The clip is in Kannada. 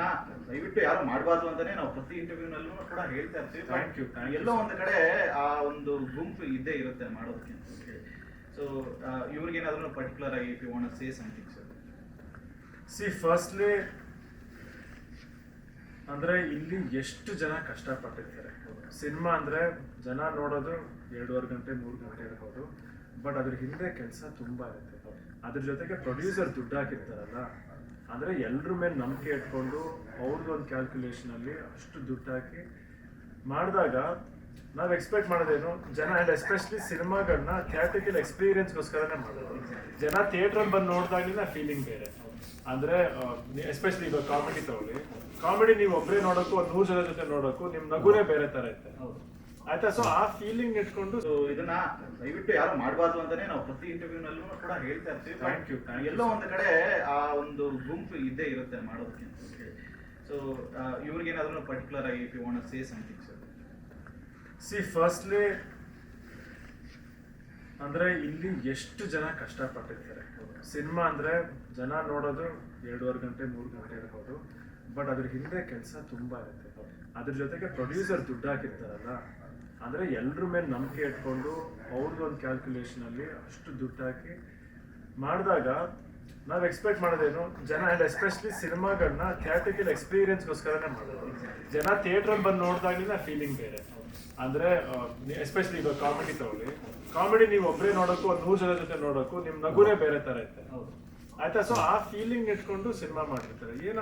ಇದನ್ನ ದಯವಿಟ್ಟು ಯಾರು ಮಾಡಬಾರ್ದು ಅಂತಾನೆ ನಾವು ಪ್ರತಿ ಇಂಟರ್ವ್ಯೂನಲ್ಲೂ ಕೂಡ ಹೇಳ್ತಾ ಇರ್ತೀವಿ. ಥ್ಯಾಂಕ್ ಯು ಎಲ್ಲೋ. ಒಂದು ಕಡೆ ಆ ಒಂದು ಗುಂಪು ಇದ್ದೇ ಇರುತ್ತೆ ಮಾಡೋದಕ್ಕೆ ಅಂತ ಹೇಳಿ. ಸೊ ಇವ್ರಿಗೇನಾದ್ರೂ ಪರ್ಟಿಕ್ಯುಲರ್ ಆಗಿ if you want say something sir see firstly ಅಂದ್ರೆ ಇಲ್ಲಿ ಎಷ್ಟು ಜನ ಕಷ್ಟಪಟ್ಟಿರ್ತಾರೆ. ಸಿನಿಮಾ ಅಂದ್ರೆ ಜನ ನೋಡೋದು ಎರಡೂವರೆ ಗಂಟೆ ಮೂರು ಗಂಟೆ ಇರ್ಬೋದು. ಬಟ್ ಅದ್ರ ಹಿಂದೆ ಕೆಲಸ ತುಂಬಾ ಇರುತ್ತೆ. ಅದ್ರ ಜೊತೆಗೆ ಪ್ರೊಡ್ಯೂಸರ್ ದುಡ್ಡು ಹಾಕಿರ್ತಾರಲ್ಲ ಅಂದ್ರೆ ಎಲ್ಲರ ಮೇಲೆ ನಂಬಿಕೆ ಇಟ್ಕೊಂಡು ಅವ್ರದ್ದೊಂದು ಕ್ಯಾಲ್ಕುಲೇಷನ್ ಅಲ್ಲಿ ಅಷ್ಟು ದುಡ್ಡು ಹಾಕಿ ಮಾಡಿದಾಗ ನಾವು ಎಕ್ಸ್ಪೆಕ್ಟ್ ಮಾಡೋದೇನು? ಜನ ಅಂಡ್ ಎಸ್ಪೆಷಲಿ ಸಿನಿಮಾಗಳನ್ನ ಥಿಯೇಟ್ರಿಕಲ್ ಎಕ್ಸ್ಪೀರಿಯನ್ಸ್ಗೋಸ್ಕರನೇ ಮಾಡೋದು. ಜನ ಥಿಯೇಟ್ರಲ್ಲಿ ಬಂದು ನೋಡಿದಾಗಿನ ಫೀಲಿಂಗ್ ಬೇರೆ. ಅಂದ್ರೆ ಎಸ್ಪೆಷಲಿ ಇವಾಗ ಕಾಮಿಡಿ ತಗೊಳ್ಳಿ. ಕಾಮಿಡಿ ನೀವು ಒಬ್ಬರೇ ನೋಡೋಕ್ಕೂ ಒಂದು ನೂರು ಜನ ಜೊತೆ ನೋಡೋಕ್ಕೂ ನಿಮ್ಮ ನಗುನೇ ಬೇರೆ ತರ ಇರುತ್ತೆ ಆಯ್ತಾ? ಸೊ ಆ ಫೀಲಿಂಗ್ ಇಟ್ಕೊಂಡು ಸೊ ಇದನ್ನ ದಯವಿಟ್ಟು ಯಾರು ಮಾಡಬಾರ್ದು ಅಂತಾನೆ ನಾವು ಪ್ರತಿ ಇಂಟರ್ವ್ಯೂನಲ್ಲೂ ಕೂಡ ಹೇಳ್ತಾ ಇರ್ತೀವಿ. ಥ್ಯಾಂಕ್ ಯು ಎಲ್ಲೋ. ಒಂದು ಕಡೆ ಆ ಒಂದು ಗುಂಪು ಇದ್ದೇ ಇರುತ್ತೆ ಮಾಡೋದಕ್ಕೆ ಅಂತ ಹೇಳಿ. ಸೊ ಇವ್ರಿಗೇನಾದ್ರೂ ಪರ್ಟಿಕ್ಯುಲರ್ ಆಗಿ if you want say something sir see firstly ಅಂದ್ರೆ ಇಲ್ಲಿ ಎಷ್ಟು ಜನ ಕಷ್ಟಪಟ್ಟಿರ್ತಾರೆ. ಸಿನಿಮಾ ಅಂದ್ರೆ ಜನ ನೋಡೋದು ಎರಡೂವರೆ ಗಂಟೆ ಮೂರು ಗಂಟೆ ಇರ್ಬೋದು. ಬಟ್ ಅದ್ರ ಹಿಂದೆ ಕೆಲಸ ತುಂಬಾ ಇರುತ್ತೆ. ಅದ್ರ ಜೊತೆಗೆ ಪ್ರೊಡ್ಯೂಸರ್ ದುಡ್ಡು ಹಾಕಿರ್ತಾರಲ್ಲ. ಅಂದ್ರೆ ಎಲ್ಲರ ಮೇಲೆ ನಂಬಿಕೆ ಇಟ್ಕೊಂಡು ಅವ್ರದ್ದೊಂದು ಕ್ಯಾಲ್ಕುಲೇಷನ್ ಅಲ್ಲಿ ಅಷ್ಟು ದುಡ್ಡು ಹಾಕಿ ಮಾಡಿದಾಗ ನಾವು ಎಕ್ಸ್ಪೆಕ್ಟ್ ಮಾಡೋದೇನು ಜನ ಅಂಡ್ ಎಸ್ಪೆಷಲಿ ಸಿನಿಮಾಗಳನ್ನ ಥಿಯೇಟ್ರಿಕಲ್ ಎಕ್ಸ್ಪೀರಿಯನ್ಸ್ಗೋಸ್ಕರನೇ ಮಾಡೋದು. ಜನ ಥಿಯೇಟ್ರಲ್ಲಿ ಬಂದು ನೋಡಿದಾಗಲಿನ ಫೀಲಿಂಗ್ ಬೇರೆ. ಅಂದ್ರೆ ಎಸ್ಪೆಷಲಿ ಇವಾಗ ಕಾಮಿಡಿ ತಗೊಳ್ಳಿ. ಕಾಮಿಡಿ ನೀವು ಒಬ್ಬರೇ ನೋಡೋಕ್ಕೂ ಒಂದು ನೂರು ಜನ ಜೊತೆ ನೋಡೋಕ್ಕೂ ನಿಮ್ಮ ನಗುನೇ ಬೇರೆ ತರ ಇರುತ್ತೆ. ಹೌದು. ಆಯ್ತಾ? ಸೊ ಆ ಫೀಲಿಂಗ್ ಇಟ್ಕೊಂಡು ಸಿನಿಮಾ ಮಾಡಿರ್ತಾರೆ ಏನ